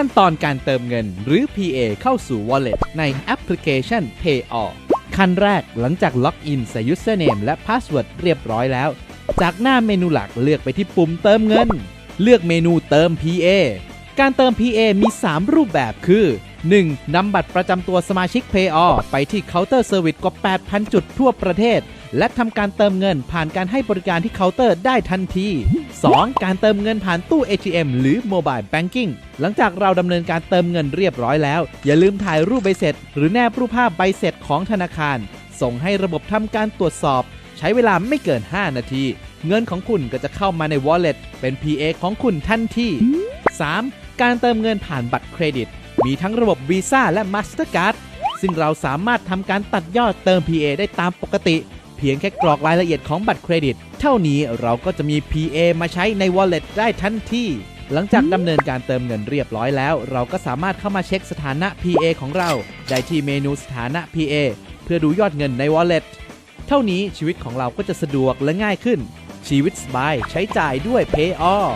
ขั้นตอนการเติมเงินหรือ PA เข้าสู่ Wallet ในแอปพลิเคชัน PayAll ขั้นแรกหลังจากล็อกอินใส่ Username และ Password เรียบร้อยแล้ว จากหน้าเมนูหลักเลือกไปที่ปุ่มเติมเงิน เลือกเมนูเติม PA การเติม PA มี 3 รูปแบบคือ 1. นำบัตรประจำตัวสมาชิก PayAll ไปที่เคาน์เตอร์เซอร์วิสกว่า 8,000 จุดทั่วประเทศ และทำการเติมเงินผ่านการให้บริการที่เคาน์เตอร์ได้ทันที 2. การเติมเงินผ่านตู้ ATM หรือ Mobile Banking หลังจากเราดำเนินการเติมเงินเรียบร้อยแล้ว อย่าลืมถ่ายรูปใบเสร็จ หรือแนบรูปภาพใบเสร็จของธนาคาร ส่งให้ระบบทำการตรวจสอบ ใช้เวลาไม่เกิน 5 นาที เงินของคุณก็จะเข้ามาใน Wallet เป็น PA ของคุณทันที 3. การเติมเงินผ่านบัตรเครดิต มีทั้งระบบ Visa และ Mastercard ซึ่งเราสามารถทำการตัดยอดเติม PA ได้ตามปกติ เพียงแค่กรอกรายละเอียดของบัตรเครดิต เท่านี้เราก็จะมี PA มาใช้ใน Wallet ได้ทันทีหลังจากดำเนินการเติมเงินเรียบร้อยแล้ว เราก็สามารถเข้ามาเช็คสถานะ PA ของเรา ได้ที่เมนูสถานะ PA เพื่อดูยอดเงินใน Wallet เท่านี้ชีวิตของเราก็จะสะดวกและง่ายขึ้น ชีวิตสบายใช้จ่ายด้วย Pay All